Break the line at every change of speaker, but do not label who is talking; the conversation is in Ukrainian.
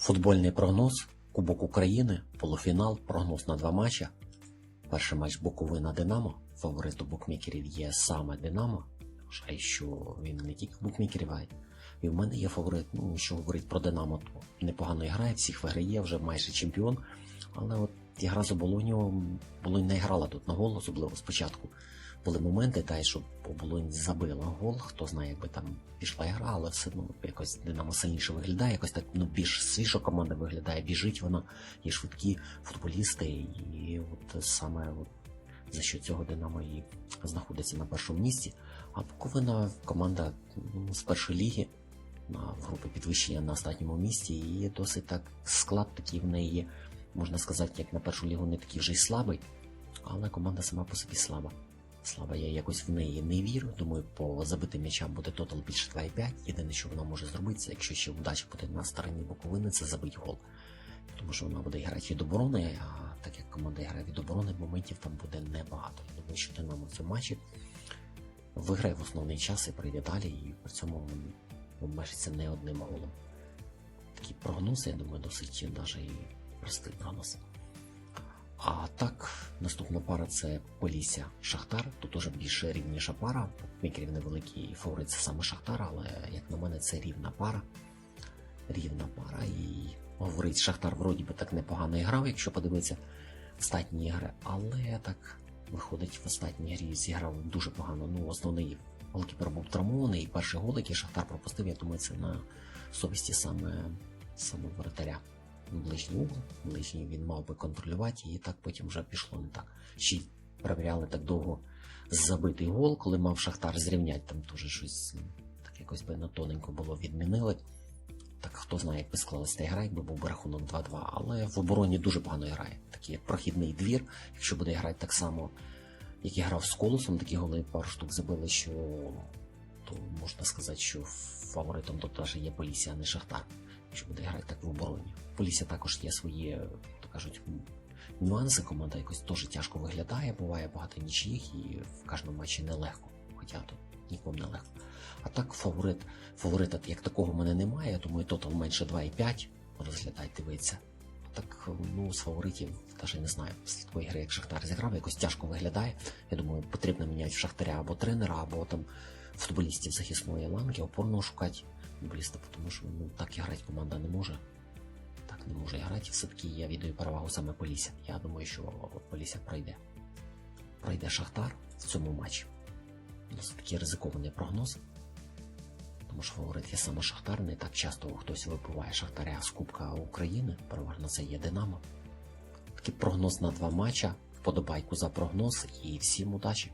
Футбольний прогноз, Кубок України, полуфінал, прогноз на два матчі. Перший матч Буковина Динамо. Фаворит у букмекерів є саме Динамо. Вважаю, що він не тільки букмекерів, а і в мене є фаворит. Ну, що говорить про Динамо, то непогано грає, всіх виграє, вже майже чемпіон. Але от гра з Оболонью, Болонь не грала тут на гол, особливо спочатку. Були моменти, та й щоб Оболонь забила гол, хто знає, якби там пішла гра, але все одно якось Динамо сильніше виглядає, якось так ну, більш свіжа команда виглядає, біжить вона, є швидкі футболісти, і от саме от за що цього Динамо і знаходиться на першому місці. А Буковина команда ну, з першої ліги на в групі підвищення на останньому місці, і досить так склад такий в неї можна сказати, як на першу лігу не такий вже й слабий, але команда сама по собі слаба. Слаба, я якось в неї не вірю. Думаю, по забитим м'ячам буде тотал більше 2,5. Єдине, що вона може зробити, це якщо ще удача буде на стороні Буковини, це забить гол. Тому що вона буде грати від оборони, а так як команда грає від оборони, моментів там буде небагато. Я думаю, що Динамо в цьому матчі виграє в основний час і прийде далі, і при цьому обмежиться не одним голом. Такі прогнози, я думаю, досить навіть і простий прогноз. А так, наступна пара це Полісся Шахтар. Тут уже більш рівніша пара. Мікерів невеликий фаворит це саме Шахтар, але як на мене, це рівна пара. Рівна пара. І говорить, Шахтар вроді би так непогано грав, якщо подивитися останні ігри, але так виходить в останній грі зіграв дуже погано. Ну, основний голкіпер був травмований, і перший гол, який Шахтар пропустив, я думаю, це на совісті саме, саме воротаря. Ближній ближній він мав би контролювати, і так потім вже пішло не так. Ще й перевіряли так довго забитий гол, коли мав Шахтар зрівняти, там теж щось так якось на тоненько було відмінили. Так хто знає, як би склалася та гра, якби був би рахунок 2-2, але в обороні дуже погано грає. Такий як прохідний двір, якщо буде грати так само, як і грав з колосом, такі голи пару штук забили, що то можна сказати, що фаворитом тут є Полісся, а не Шахтар, якщо буде грати так в обороні. Полісся також є свої, то кажуть, нюанси. Команда якось теж тяжко виглядає, буває багато нічиїх і в кожному матчі нелегко. Хоча тут нікому не легко. А так фаворит, фаворита як такого в мене немає, я думаю, тотал менше 2,5 розглядай, дивиться. Так, ну, з фаворитів, навіть не знаю, з такої гри, як Шахтар зіграв, якось тяжко виглядає. Я думаю, потрібно міняти в Шахтаря або тренера, або там футболістів захисної ланки, опорного шукати футболіста, тому що ну, так і грати команда не може. Так не може грати. Все-таки я віддаю перевагу саме Полісся. Я думаю, що Полісся пройде. Пройде Шахтар в цьому матчі. Досить такий ризикований прогноз. Тому що фаворит є саме Шахтар, не так часто хтось вибиває Шахтаря з Кубка України, переважно це є Динамо. Такий прогноз на два матча. Вподобайку за прогноз і всім удачі!